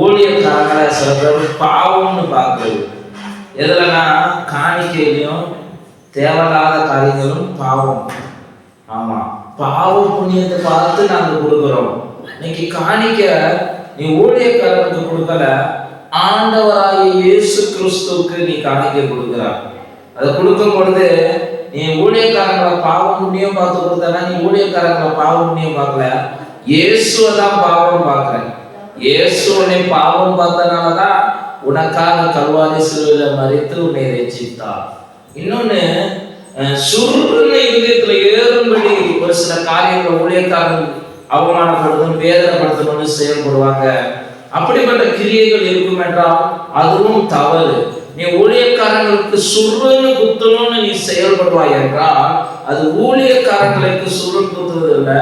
ஊழியக்காரங்களை சில பேர் பாவம்னு பார்க்குறது. எதுலன்னா காணிக்கையிலையும் தேவையில்லாத காரியங்களும் பாவம். ஆமா. பாவ புண்ணியத்தை பார்த்து நாங்க கொடுக்குறோம். இன்னைக்கு காணிக்க நீ ஊழியக்காரனுக்கு கொடுக்கல ஆண்டவராகிய இயேசு கிறிஸ்துவுக்கு நீ காணிக்க கொடுக்குற அதை கொடுக்கும் பொழுது நீ ஊழியக்காரங்களை பாவம் புண்ணியம் பார்த்து கொடுத்தனா நீ ஊழியக்காரங்களை பாவம் புண்ணியம் பார்க்கல. இயேசுவை தான் பாவம் பார்க்குறேன். இயேசு பாவம் பார்த்தனாலதான் உனக்காக கல்வாரி சிலுவையில மறித்து உன்னை ரசித்தார் இன்னொன்னு சுருன்னு இதயத்துல ஏறும்படி ஒரு சில காரியங்களை ஊழியக்காரன் அவமானப்படுத்தணும் வேதனைப்படுத்தணும்னு செயல்படுவாங்க. அப்படிப்பட்ட கிரியைகள் இருக்கும் என்றால் அதுவும் தவறு. நீ ஊழியக்காரங்களுக்கு சுருன்னு குத்தணும்னு நீ செயல்படுவாய் என்றால் அது ஊழியக்காரர்களுக்கு சுருள் குத்துறது இல்ல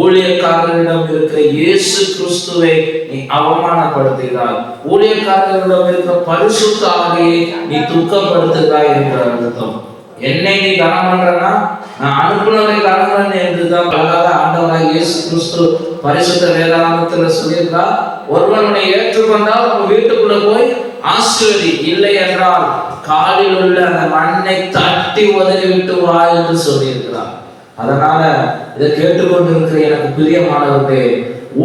ஊழியக்காரர்களிடம் இருக்கிற இயேசு கிறிஸ்துவை நீ அவமானப்படுத்துகிறாய். ஊழியக்காரர்களிடம் இருக்கிற பரிசுத்த ஆவியை நீ துக்கப்படுத்துகிறாய் என்ற அர்த்தம். என்னை நீ கனம் பண்றனா? நான் அனுப்புனவரை கனம் பண்ண என்றுதான் அழகாக ஆண்டவராக இயேசு கிறிஸ்து பரிசுத்த வேதாந்தத்துல சொல்லியிருந்தா ஒருவனை ஏற்றுக்கொண்டால் உங்க வீட்டுக்குள்ள போய் ஆசிரியர் இல்லை என்றால் காலில் உள்ள அந்த மண்ணை தட்டி உதறி விட்டு வா என்று சொல்லியிருக்கிறார். அதனால இதை கேட்டுக்கொண்டிருக்கிற எனக்கு பிரியமானவர்களே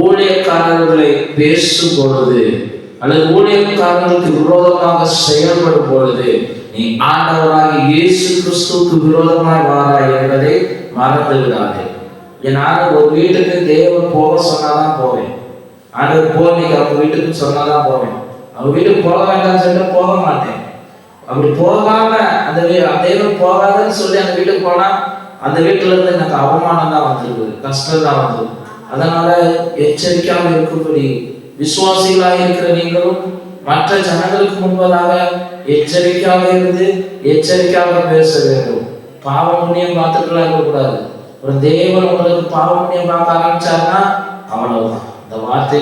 ஊழியக்காரர்களை பேசும் பொழுது அல்லது ஊழியக்காரர்களுக்கு விரோதமாக செயல்படும் பொழுது நீ ஆண்டவராக இயேசு கிறிஸ்துவுக்கு விரோதமாய் வாராய் என்பதை மறந்து விடாதே நான் ஒரு வீட்டுக்கு தேவன் போக சொன்னாதான் போவேன். ஆண்டவர் போ நீங்க அவங்க வீட்டுக்கு சொன்னாதான் போவேன். அவங்க வீட்டுக்கு போக வேண்டாம்னு சொல்லிட்டு போக மாட்டேன். அப்படி போகாம அந்த வீ தேவன் போகாதன்னு சொல்லி அந்த வீட்டுக்கு போனா அந்த வீட்டுல இருந்து எனக்கு அவமானம் தான் வந்திருக்கு கஷ்டம் தான் வந்திருக்கு. அதனால எச்சரிக்கையாக இருக்கும்படி விசுவாசிகளாக இருக்கிற நீங்களும் மற்ற ஜனங்களுக்கு முன்பதாக எச்சரிக்கையாக இருந்து எச்சரிக்கையாக பேச வேண்டும். பாவ புண்ணியம் பார்த்துக்கலாம் இருக்கக்கூடாது. ஒரு தேவன் உங்களுக்கு பாவ புண்ணியம் பார்க்க ஆரம்பிச்சாருன்னா அவ்வளவுதான். இந்த வார்த்தை